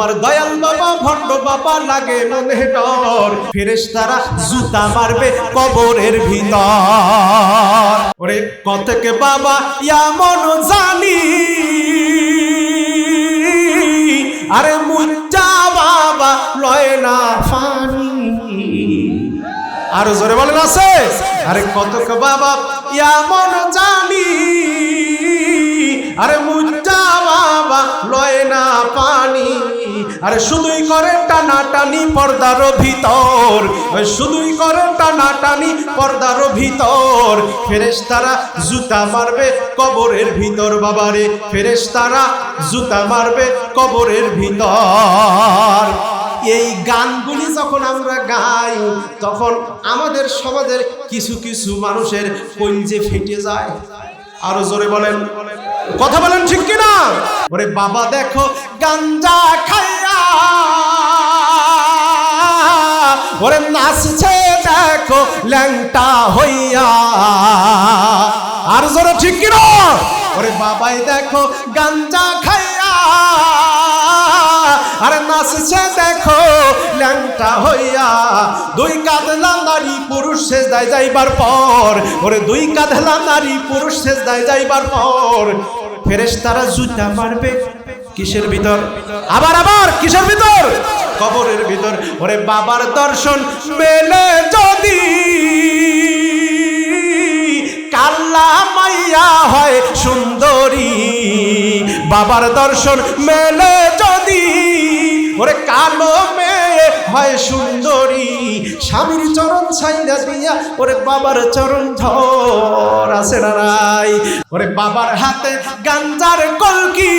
আমার দয়াল বাবা, ভণ্ড বাবা লাগে মনে ডর। ফেরেশতারা জুতা মারবে কবরের ভিতর। ওরে কতকে বাবা ইয়ামন জানি। আরে মুজ্জা বাবা, লয় না ফানি আরও জোরে বলেন আছে? আরে কতক বাবা ইয়ামন জানি। আরে শুধুই করে টানা টানি পর্দার ভিতর। শুধুই করে টানা টানি পর্দার ভিতর। ফেরেশতারা জুতা মারবে কবরের ভিতর, বাবারে। ফেরেশতারা জুতা মারবে কবরের ভিতর। এই গানগুলি যখন আমরা গাই, তখন আমাদের সমাজের কিছু কিছু মানুষের কঞ্জে ফেটে যায়। আরও জোরে বলেন। কথা বলেন ঠিক কিনা? ওরে বাবা দেখো, গাঞ্জা খাইয়া ওরে নাচছে দেখো, ল্যাংটা হইয়া। আর জোরে ঠিক কিনা ওরে বাবাই দেখো, গাঞ্জা খাইয়া। আরে নাচছে দেখো, ল্যাংটা হইয়া। দুই কাঁধলা নারী পুরুষ শেষ দায় যাইবার পর, ওরে দুই কাঁধলা নারী পুরুষ শেষ দায় যাইবার পর ফেরেশ তারা জুতা মারবে। কিসের ভিতর? আবার আবার, কিসের ভিতর? কবরের ভিতর। ওরে বাবার দর্শন মেলে যদি কাল্লা মাইয়া হয় সুন্দরী, বাবার দর্শন মেলে যদি ওরে কালো মেয়ে হয় সুন্দরী, স্বামীর চরণ ছাইরা দিয়া ওরে বাবার চরণ ধর, আছে না নাই? ওরে বাবার হাতে গাঞ্জার কলকি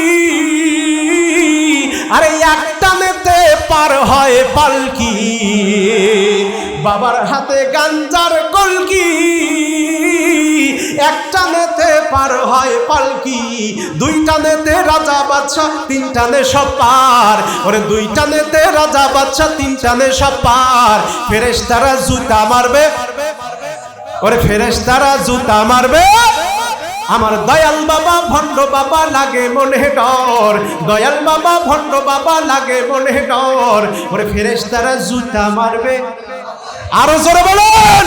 পালকি বাবার হাতে গাঞ্জার কলকি, একটা নেতে পার হয় পালকি, দুইটা নেতে রাজা বাদশা তিনটা নে সব পার। ওরে দুইটা নেতে রাজা বাদশা তিনটা নে সব পার। ফেরেশতারা জুতা মারবে, ওরে ফেরেশতারা জুতা মারবে। আমার দয়াল বাবা, ভণ্ড বাবা লাগে মনে ডর। দয়াল বাবা, ভণ্ড বাবা লাগে মনে ডর। ওরে ফেরেস তারা জুতা মারবে। আরও জোরে বলুন।